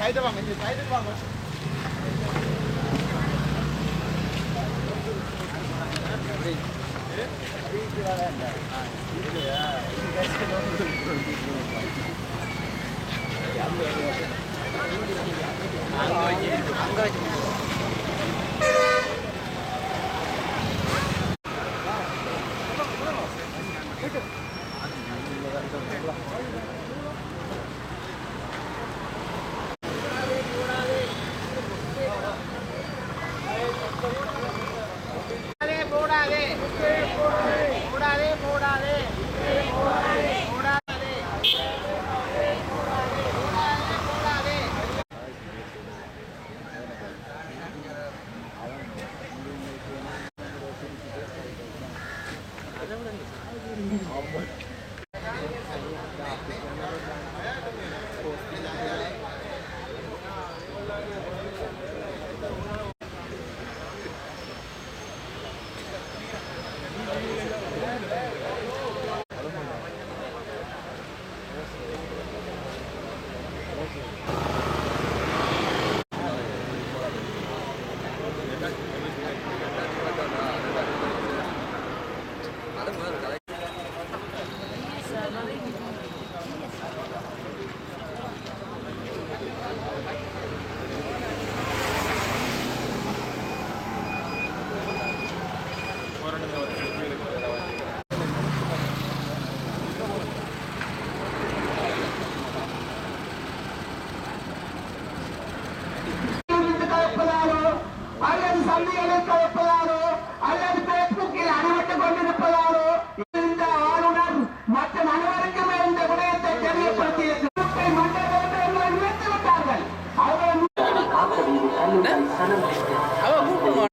இங்க இங்க சைடு வாங்க இங்க வேண்டாம்,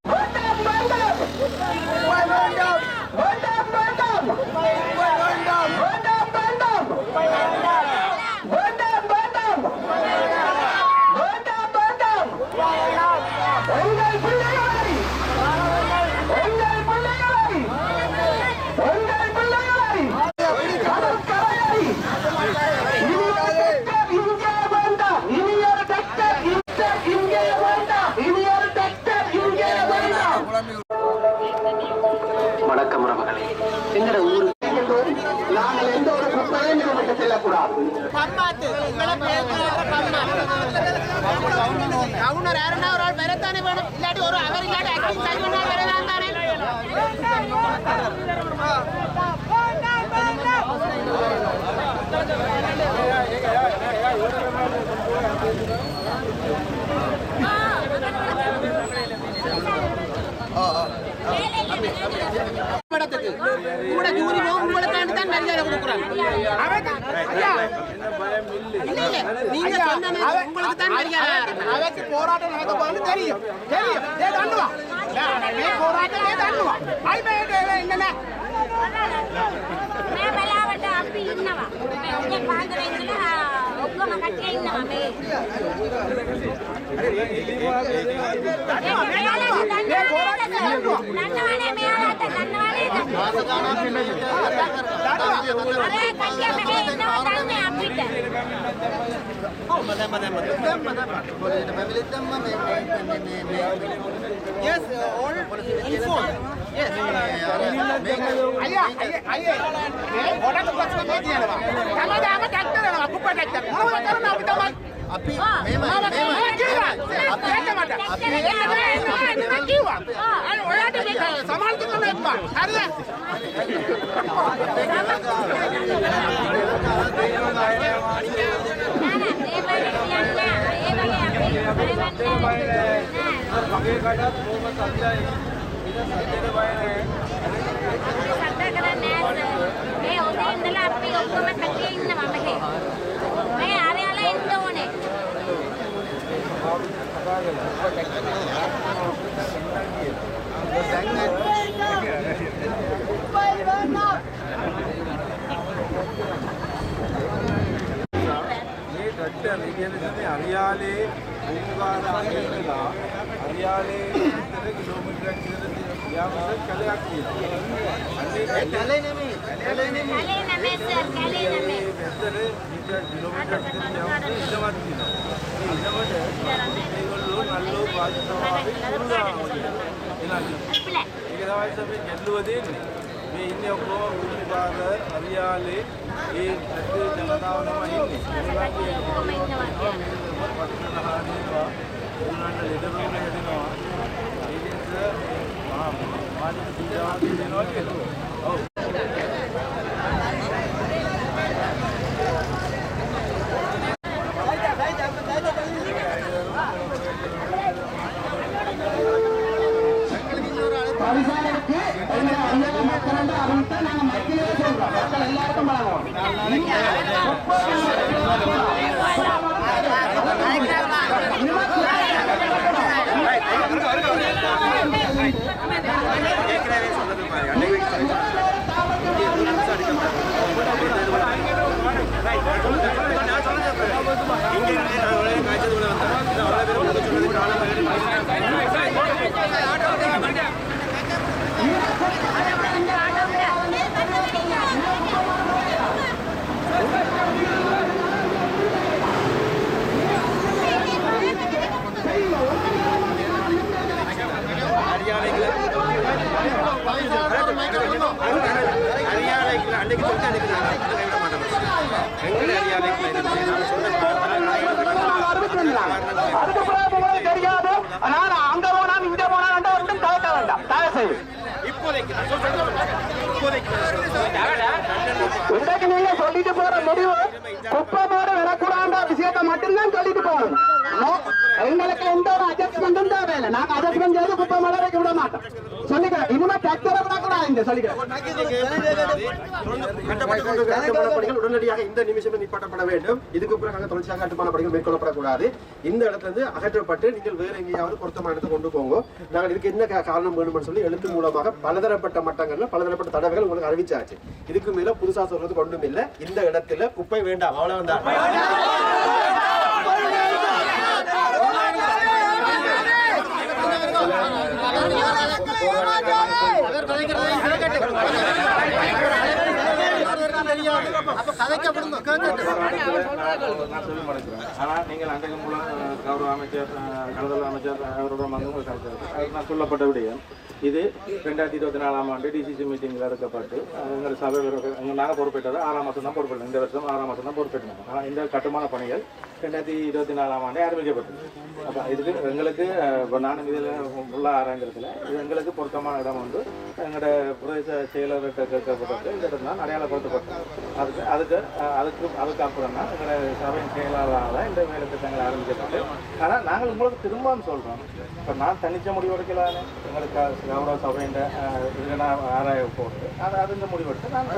கவுனர் யாருன்னா ஒரு ஆள் வரத்தானே வேணும். இல்லாட்டி ஒரு அவர் இல்லாட்டி ஆக்டிங் சைன் பண்ணா வரதான் தானே படத்துக்கு கூட ஜூரி போக உங்களுக்காண்டி தான் மரியாதை கொடுக்குறாங்க நீங்க உங்களுக்கு தான் மரியாதை போராட்டம் நடக்க போறது தெரியும் தெரியும் ஏ தண்ணுவா போராட்டம் ஏ தண்ணுவா ஐ பே ගොම කට්ටිය ඉන්නවා මේ. මේ ගොරක් ගන්නවනේ මෙයාලට ගන්නවනේ. මාස ගානක් නෙමෙයි. අර කට්ටිය මෙහෙ ඉන්නවා දන්නේ අපිට. ඔව් මම මම මම දැන් මම දැන් මම දැන් මම දැන් මම දැන් මම Yes, uh, all informed. Yes. අපි සමාල්ති කරන එක හරිද? නෑ නෑ මේ වගේ කියන්නේ අපි සත්‍යයට බය නැහැ. මගේ කඩත් බොහොම සත්‍යයි. ඉතින් සත්‍යයට බය නැහැ. අපි සත්‍ය කරන්නේ නැහැ. මේ ඔතේ ඉඳලා අපි ඔක්කොම පැත්තේ ඉන්නවා මෙහෙ. මේ ආරයාලා එන්න ඕනේ. මේ කට්ටිය මේ කියන්නේ අරියාලේ උපකාර අංගෙලා හරියාලේ විතර කිලෝමීටරයක් විතර යාමස කැලයක් තියෙනවා. අන්නේ කැලේ නෙමෙයි. කැලේ නෙමෙයි. කැලේ නෙමෙයි සර් කැලේ නෙමෙයි පැත්තට මීටර් කිලෝමීටරයක් විතර යාමස ඉඩමක් තියෙනවා. ඒ ඉඩමට ඒගොල්ලෝ නල්ලෝ පාදිනවා. එනන්නේ. අප්ලයි ඒක තමයි අපි ගැටලුව දෙන්නේ. මේ ඉන්නේ ඔක්කොම උඩුපාර හරියාලේ ඒ පැත්තේ ජනතාව තමයි ඉන්නේ. ප්‍රහාණය වෙනවා ඕනන්ට ලෙඩ රෝග හැදෙනවා. ඒ නිසා මහා මාධ්‍ය පූජාවක් දෙනවා කියලා. வேண்டாம் இன்றைக்கு நீங்க சொல்லிட்டு போற முடிவு குப்பமோடு வரக்கூடாத விஷயத்தை மட்டும்தான் சொல்லிட்டு போகணும் எங்களுக்கு எந்த ஒரு அட்ஜஸ்ட்மெண்ட்டும் தேவையில்லை. நாங்க அட்ஜஸ்ட்மெண்ட் செய்து குப்பை மழை வைக்க விட மாட்டோம். சொல்லிக்கிறேன். இனிமே டிராக்டரை இந்த சொல்லிக்கிறேன். உடனடியாக இந்த நிமிஷமே நிப்பாட்டப்பட வேண்டும். இதுக்கு பிறகு தொடர்ச்சியாக கட்டுமான பணிகள் மேற்கொள்ளப்படக்கூடாது. இந்த இடத்துல இருந்து அகற்றப்பட்டு நீங்கள் வேற எங்கேயாவது பொருத்தமான இடத்தை கொண்டு போங்க. நாங்கள் இதுக்கு என்ன காரணம் வேணும்னு சொல்லி எழுத்து மூலமாக பலதரப்பட்ட மட்டங்கள்ல பலதரப்பட்ட தடவைகள் உங்களுக்கு அறிவிச்சாச்சு. இதுக்கு மேல புதுசா சொல்றது ஒன்றும் இல்லை இந்த இடத்துல குப்பை வேண்டாம் அவ்வளவுதான். நான் சொல்லி மறைக்கிறேன் ஆனால் நீங்கள் அன்றைக்கு மூலம் கௌரவ அமைச்சர் கடதல் அமைச்சர் அவரோட வந்து கருத்து நான் சொல்லப்பட்ட விடயம். இது ரெண்டாயிரத்தி இருபத்தி நாலாம் ஆண்டு டிசிசி மீட்டிங்கில் எடுக்கப்பட்டு எங்கள் சபை நாங்கள் பொறுப்பேற்றது ஆறாம் மாதம் தான் பொறுப்பேற்றோம் இந்த வருஷம் ஆறாம் மாதம் தான் பொறுப்பேற்றோம் ஆனால் இந்த கட்டுமான பணிகள் ரெண்டாயிரத்தி இருபத்தி நாலாம் ஆண்டு ஆரம்பிக்கப்பட்டது. இதுக்கு எங்களுக்கு இப்போ நானும் இதில் ஃபுல்லாக ஆரம்பிக்கிறதுல இது எங்களுக்கு பொருத்தமான இடம் வந்து எங்களோட பிரதேச செயலர்கிட்ட கேட்கப்பட்டது. இந்த இடம் தான் அடையாளப்படுத்தப்பட்டது அதுக்கு அதுக்கு அதுக்கு அதுக்கு அப்புறம் தான் எங்களோட சபையின் செயலாளரால் இந்த வேலை திட்டங்கள் ஆரம்பிக்கப்பட்டு. ஆனால் நாங்கள் உங்களுக்கு திரும்பவும் சொல்கிறோம் இப்போ நான் தனிச்ச முடிவெடுக்கலான்னு எங்களுக்கு கௌரவ சபையின் இதுக்கு நான் ஆராய போட்டு அது அதுங்க முடிவெடுத்து நான்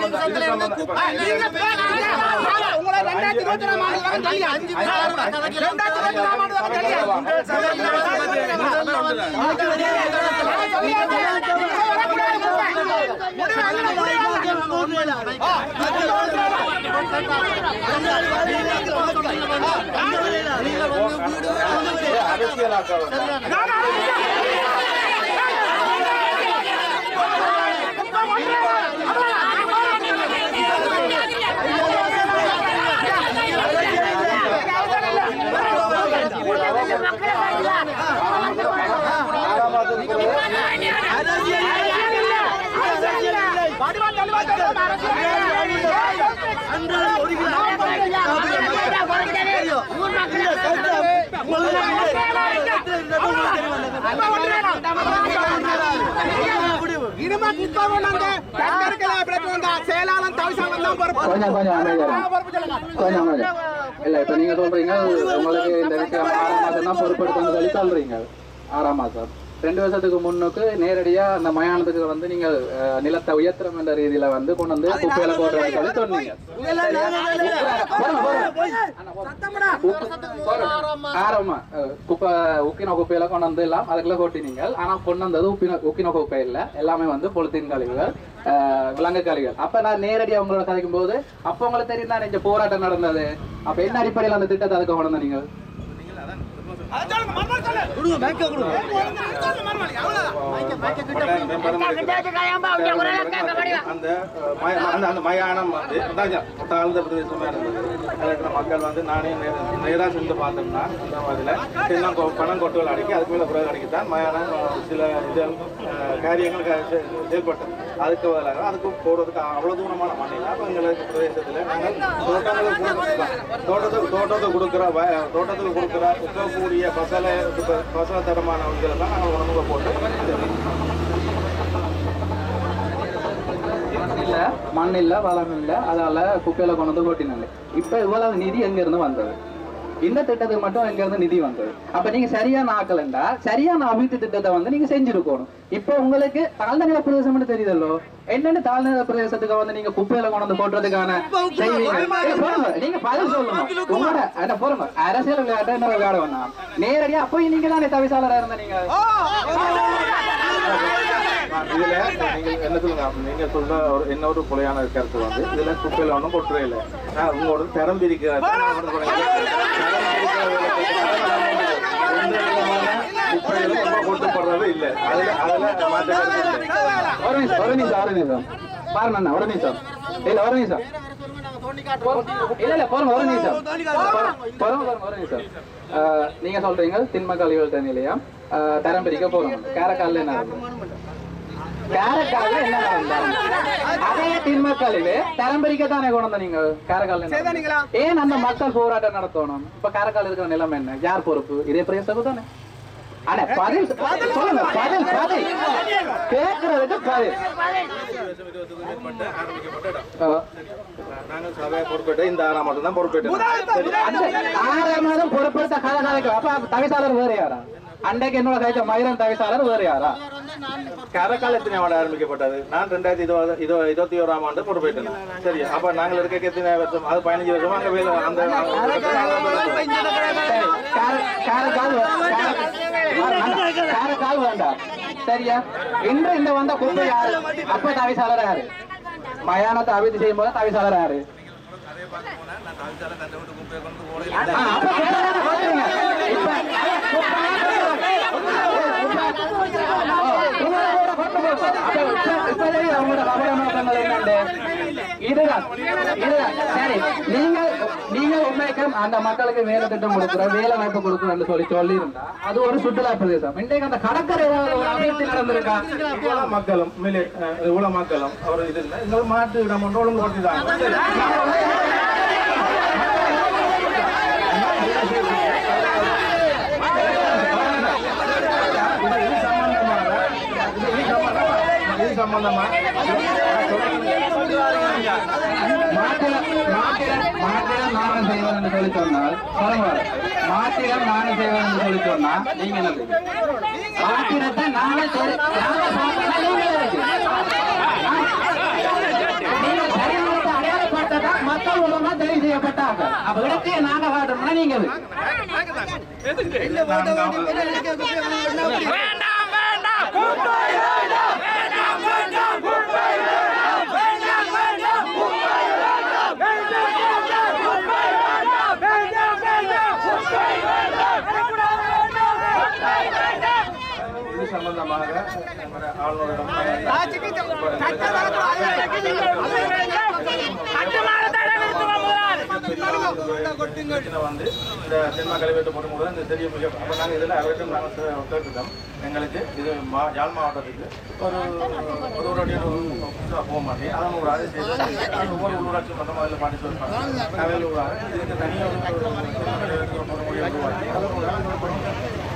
செயல்படுறேன். உங்களை ரெண்டாயிரத்தி இருபத்தி நாலாம் ஆண்டு வரை தெரியாது. ரெண்டாயிரத்தி இருபத்தி நாலாம் ஆண்டு வரை தெரியாது. இனிமே குப்பை கொண்டாந்து டெண்டருக்கு பிரச்சனை வந்தா செயலாளர் தவிசாளர் தான் பொறுப்பு கொஞ்சம் கொஞ்சம் அமைதியா கொஞ்சம் இல்ல இப்ப நீங்க சொல்றீங்க உங்களுக்கு இந்த விஷயம் ஆறாம் மாசம் தான் சொல்லி சொல்றீங்க ஆறாம் மாசம் ரெண்டு வருஷத்துக்கு முன்னுக்கு நேரடியா அந்த மயானத்துக்கு வந்து நீங்கள் அஹ், நிலத்தை உயர்த்தம் என்ற ரீதியில வந்து கொண்டு வந்து குப்பையில சொல்லி சொன்னீங்க. அஹ், குப்பை உக்கின குப்பையில கொண்டு வந்து எல்லாம் அதுக்குள்ள கொட்டினீங்க ஆனா கொண்டு வந்தது உப்பின உக்கின குப்பை இல்ல. எல்லாமே வந்து பொலித்தீன் கழிவுகள் விலங்கு கழிவுகள். அப்ப நான் நேரடியா உங்களோட கதைக்கும் போது அப்ப உங்களுக்கு தெரியும் தான் இந்த போராட்டம் நடந்தது? அப்ப என்ன அடிப்படையில் அந்த திட்டத்தை அதுக்கு கொண்டு வந்த அஹ், மய- அந்த அந்த மயானம் வந்து தாழ்ந்த பிரதேசமா இருந்தது. மக்கள் வந்து நானே நேராக சென்று பார்த்தோம்னா அந்த மாதிரில எல்லாம் கொ- பணம் கொட்டுகள் அடக்கி அதுக்கு மேலே பிறகு அடக்கித்தான் மயானம் சில இது காரியங்கள் செயல்பட்டது. அதுக்கு பதிலாக அதுக்கு போடுறதுக்கு அவ்வளோ தூரமான மண் இல்லை அப்போ எங்களுக்கு பிரதேசத்தில் நாங்கள் தோட்டங்களை தோட்டத்துக்கு தோட்டத்துக்கு கொடுக்குற தோட்டத்துக்கு கொடுக்குற இருக்கக்கூடிய பசல பசல தரமான இதெல்லாம் நாங்கள் உணவு போட்டு இல்ல மண் இல்ல வளம் இல்ல. அதால குப்பையில கொண்டு வந்து கொட்டினாங்க. இப்ப இவ்வளவு நிதி எங்க இருந்து வந்தது? இந்த திட்டத்துக்கு மட்டும் எங்க இருந்து நிதி வந்தது அப்ப நீங்க சரியான ஆக்கலண்டா சரியான அபிவிருத்தி திட்டத்தை வந்து நீங்க செஞ்சிருக்கணும். இப்ப உங்களுக்கு தாழ்ந்த நில பிரதேசம் தெரியுதல்லோ? என்னென்ன தாழ்ந்த நில பிரதேசத்துக்கு வந்து நீங்க குப்பையில கொண்டு வந்து போடுறதுக்கான. நீங்க பதில் சொல்லணும். உங்களோட அட போறோம் அரசியல் விளையாட்டு என்ன விளையாட வேணாம். நேரடியா அப்போ நீங்க தானே தவிசாளரா இருந்த நீங்க இதுல நீங்க என்ன சொல்லுங்க நீங்க சொல்ற ஒரு என்ன ஒரு புலையான கருத்து வந்து இதுல குப்பையில ஒன்றும் கொட்டுறே இல்லை நான் உங்களோட திறம் பிரிக்கிறது குப்பையில ரொம்ப கொட்டப்படுறது இல்லை அதுல அதுல மாற்ற கருத்து இல்லை ஒரு நிமிஷம் ஒரு நிமிஷம் பாருங்க ஒரு நிமிஷம் இல்ல ஒரு நிமிஷம் நீங்க சொல்றீங்க திண்ம கழிவுகள் நிலையம் தரம் பிரிக்க போறோம் காரைக்கால்ல என்ன காரைக்கால்ல என்ன? அதே திண்ம கழிவு தரம் பிரிக்க தானே கொண்டு வந்த நீங்க நடந்தது? ஏன் அந்த மக்கள் போராட்டம் நடத்தணும்? இப்ப காரைக்கால் இருக்கிற நிலைமை என்ன? யார் பொறுப்பு? இதே பிரதேசம் தானே. அண்ணா பதில் சொல்லுங்க பதில் பதில். கேட்கறதுக்கு பதில். அஹ், நாங்கள் சபையை பொறுப்பேற்ற இந்த ஆறாம் மட்டும் தான் பொறுப்பேற்றோம். அந்த ஆறாம் மாதம் அப்ப தவிசாளர் வேற யாரா? அன்றைக்கு என்னோட கைத்த மயிரம் தவிசாளர் வேற யாரா? கரக்கால் எத்தனை ஆண்டு ஆரம்பிக்கப்பட்டது. நான் ரெண்டாயிரத்தி இருபது இது இருபத்தி ஓராம் ஆண்டு பொறுப்பேற்றேன் சரி அப்ப நாங்கள் இருக்க எத்தனை வருஷம்? அது பதினஞ்சு வருஷமா? அங்க வேலை அந்த காரைக்கால் வேண்டாம். சரியா? இன்று இந்த வந்த குப்பை யாரு? அப்ப தவிசாளர் யாரு? மயானத்தை அபிவிருத்தி செய்யும் போது தவிசாளர் யாரு? ஆ, அப்ப குப்பை தானே கொட்டுறீங்க. இப்ப உங்களோட கொட்டு போகுது. அப்ப இப்ப- இப்ப தெரியுது அவங்களோட கபட நோக்கங்கள் என்னண்டு? இதுதான் இதுதான் சரி நீங்கள் நீங்கள் அந்த மக்களுக்கு வேலை திட்டம் கொடுக்குறோம் வேலை வாய்ப்பு கொடுக்கணும்னு சொல்லி சொல்லி இருந்தா அது ஒரு சுற்றுலா பிரதேசம் இன்றைக்கு அந்த கடற்கரை அபிவிருத்தி நடந்திருக்கா இவ்வளவு மக்களும் இவ்வளவு மக்களும் அவர் இது இல்லை மாட்டு இடம் ஒன்று சம்பந்தமா? மாட்டிடம் நானும் செய்வேன் என்று சொல்லி சொன்னால் பரவாயில்ல. மாட்டிடம் நானும் செய்வேன் என்று சொல்லி சொன்னா நீங்க என்ன சரியானதை அடையாளப்பட்டதா மக்கள் மூலமா தெரிவு செய்யப்பட்டாங்க. அப்ப இடத்தையே நாங்க காட்டணும்னா நீங்க வந்து இந்த சினிமா கழிவேட்டு போடும் போது இந்த தெரிய முடியும் அப்போ நாங்கள் இதில் அவர்கிட்ட நாங்கள் கேட்டுட்டோம் எங்களுக்கு இது மா யாழ் மாவட்டத்துக்கு ஒரு ஒரு ஒரு அடி புதுசாக போக மாட்டேன் அதை ஒரு ஆள் ஒவ்வொரு உள்ளூராட்சி மொத்தமாக அதில் பார்ட்டிசிபேட் பண்ணுறாங்க அவையில் உள்ளாங்க இதுக்கு தனியாக ஒரு பொறுமுறையை உருவாக்கி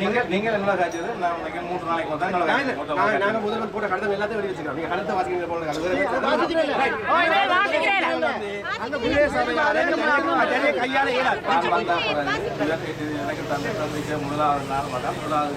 நீங்கள் நீங்கள் என்ன காய்ச்சது நான் மூன்று நாளைக்கு எங்களை முதல்வர் போட்ட எல்லாத்தையும் வெளிய போல இயலாது. வந்தா நாள் முதலாவது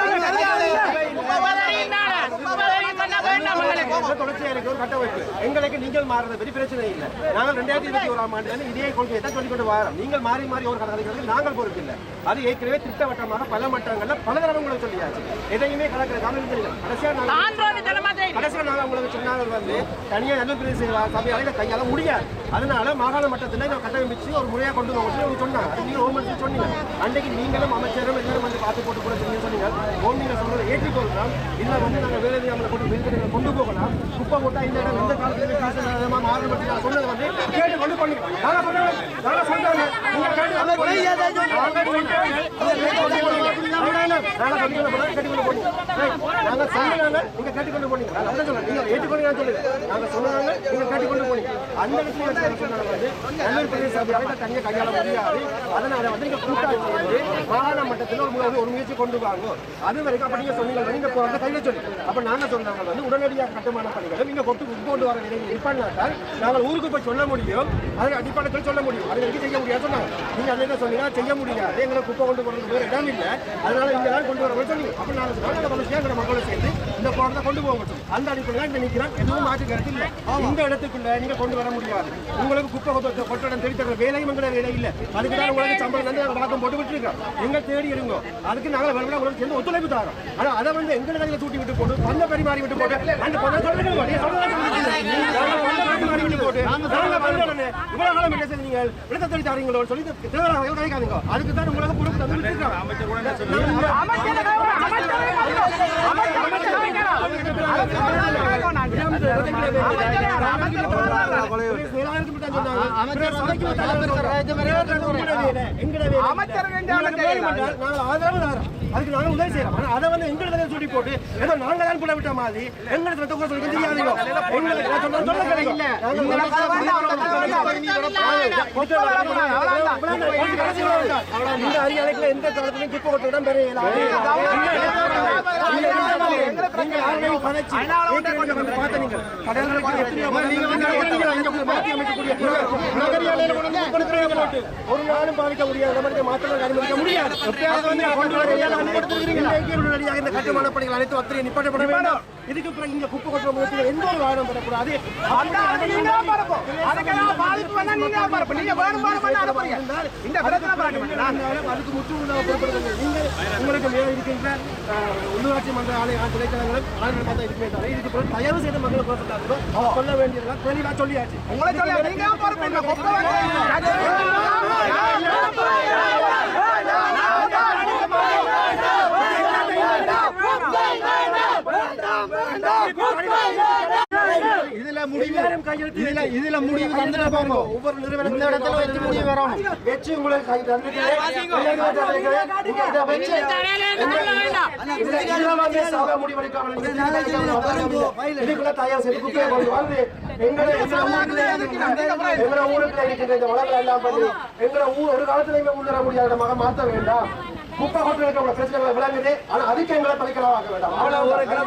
இது தொடர்ச்சியா இருக்கு ஒரு கட்டமைப்பு. எங்களுக்கு நீங்கள் மாறுறதை பற்றி பிரச்சனை இல்லை. நாங்கள் ரெண்டாயிரத்தி இருபத்தி ஓராம் ஆண்டு இதே கொள்கையை தான் சொல்லிக் கொண்டு வரோம். நீங்கள் மாறி மாறி ஒரு கணக்கு நாங்கள் பொறுப்பில்லை. அது ஏற்கனவே திட்டவட்டமாக பல மட்டங்கள்ல பல தடவை உங்களுக்கு சொல்லியாச்சு. எதையுமே கலக்கிற தெரியல கடைசியா நாங்கள் கடைசியா நாங்கள் உங்களுக்கு சொன்னாங்க வந்து தனியாக நல்ல பிரதேச சபையால கையாள முடியாது. அதனால மாகாண மட்டத்தில் இதை கட்டமைச்சு ஒரு முறையாக கொண்டு சொல்லி சொன்னாங்க. அது நீங்கள் மினிஸ்டர் சொன்னீங்க. அன்றைக்கு நீங்களும் அமைச்சரும் எல்லாரும் வந்து பார்த்து போட்டு கூட சொன்னீங்க. சொன்னீங்க. ஹோம் மினிஸ்டர் சொன்னதை ஏற்றுக்கொள்ளலாம். இல்லை வந்து நாங்கள் வேலை நம்மளை கொண்டு கொண்டு போகலாம். குப்பை போட்டா இந்த இடம் எந்த காலத்துல காசு? மாறணும் பற்றி நான் சொன்னது வந்து கேட்டு கொண்டு பண்ணி நாங்கள் சொன்னோம் நாங்கள் சொல்றோம் நீங்கள் கொண்டு போனீங்க. நாங்கள் சொல்றோம். அதை கேட்டு கொண்டு போனீங்க. நாங்கள் நாங்கள் சொல்லி நாங்கள் சொன்னாங்க நீங்க கேட்டு கொண்டு போனீங்க. நான் அதான் சொல்றேன். நீங்க ஏற்றுக்கொண்டு நான் சொல்லுங்க நாங்க சொன்னாங்க நீங்க கேட்டு கொண்டு போனீங்க. அந்த இடத்துல சொன்னாங்க வந்து நல்லூர் பிரதேச சபையால தனியாக கையாள முடியாது. அதனால வந்து நீங்க கூட்டாட்சி வந்து மாகாண மட்டத்தில் ஒரு முறை- ஒரு முயற்சி கொண்டு வாங்க. அது வரைக்கும் அப்ப நீங்க சொன்னீங்க. நீங்க இப்போ அந்த கையில சொல்லி. அப்ப நாங்க சொன்னாங்க வந்து உடனடியாக கட்டுமான பணிகளை நீங்க கொண்டு கொண்டு வர நிலையில் இருப்பாண்டால் நாங்கள் ஊருக்கு போய் சொல்ல முடியும். அதன் அடிப்படத்தில் சொல்ல முடியும். அது வரைக்கும் செய்ய முடியாது சொன்னாங்க. நீங்க அதை என்ன சொன்னீங்க. செய்ய முடியாது. எங்களை குப்பை கொண்டு போறது இடம் இல்லை. அதனால இங்க தான் கொண்டு வர சொன்னீங்க அப்ப நாங்க சொன்னாங்க நம்ம சேர்ந்த மக்களை சேர்ந்து இந்த குழந்தை கொண்டு போக முடியும் அந்த அடிப்படையில் இங்க நிற்கிறோம் எதுவும் மாற்று கருத்து இல்லை இந்த இடத்துக்குள்ள நீங்க கொண்டு வர முடியாது. உங்களுக்கு குப்பை கொத்த கொட்டடம் தேடி தர வேலையும் எங்களை வேலை இல்லை. அதுக்கு தான் உங்களுக்கு சம்பளம் வந்து நாங்கள் வாக்கம் போட்டு விட்டுருக்கோம். எங்க தேடி இருங்க. அதுக்கு நாங்கள் வரவிட உங்களுக்கு சேர்ந்து ஒத்துழைப்பு தரோம். ஆனா அதை வந்து எங்களை கையில தூட்டி விட்டு போட்டு பந்த பரிமாறி விட்டு போட்டு அந்த பந்த சொல்லுங்க. நாங்கள் போட்டு நாங்கள் இவ்வளவு காலம் என்ன செய்தீங்க விளக்க தொழில் தாரீங்களோ சொல்லி கிடைக்காதுங்க அதுக்கு தான் உங்களுக்கு பொறுப்பு தந்து அமைச்சர் கூட என்ன சொல்லுங்க அதுக்கு நாங்க உதவி செய்யறோம் அதை வந்து எங்களை சொல்லி போட்டு ஏதோ நாங்க தான் விட்ட மாதிரி கூட எங்களுக்கு இந்த அரியாலைக்குள்ள எந்த காலத்திலும் குப்பை கொட்ட இடம் பெரிய ஒரு நாளும் பாதிக்க முடியாது மாதிரி மாற்றங்கள் அனுமதிக்க முடியாது எப்பயாவது வந்து இந்த கட்டுமான பணிகள் அனைத்து அத்தனை நிப்பாட்டப்பட வேண்டும் இதுக்கு அப்புறம் இங்க குப்பை கொட்டுற முயற்சியில் எந்த ஒரு வாரம் பெறக்கூடாது இந்த அதுக்கு முற்று பொறுப்படுத்துங்கள் நீங்கள் உங்களுக்கு மேல இருக்கின்ற அஹ், உள்ளூராட்சி மன்ற ஆணைய திணைக்களங்களும் ஆணையர் பார்த்தா இருக்குமே தவிர இதுக்கு பிறகு தயவு செய்து மக்கள் பொறுப்பட்டாங்க சொல்ல வேண்டியதெல்லாம் தெளிவா சொல்லியாச்சு. உங்களை சொல்ல இதுல முடிவு. இதுல இதுல முடிவு ஒவ்வொரு நிறுவனம் இந்த இடத்துல வச்சு முடிவு வரணும் வச்சு உங்களுக்கு கை தந்துட்டு தயார் செய்து குப்பையை கொண்டு வந்து எங்களை எங்களை ஊருக்குள்ள இருக்கின்ற இந்த வளங்கள் எல்லாம் பண்ணி எங்களை ஊர் ஒரு காலத்துல முன்னேற முடியாத இடமாக மாற்ற வேண்டாம். குப்பை கொண்டு இருக்க பிரச்சனைகளை விளங்குது. ஆனா அதுக்கு எங்களை பலிக்கலாக வேண்டாம். அவ்வளவு ஒரு கிலோ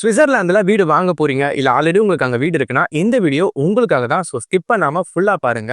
சுவிட்சர்லாந்துல வீடு வாங்க போறீங்க? இல்ல ஆல்ரெடி உங்களுக்கு அங்க வீடு இருக்குன்னா இந்த வீடியோ உங்களுக்காக தான். ஸோ ஸ்கிப் பண்ணாம ஃபுல்லா பாருங்க.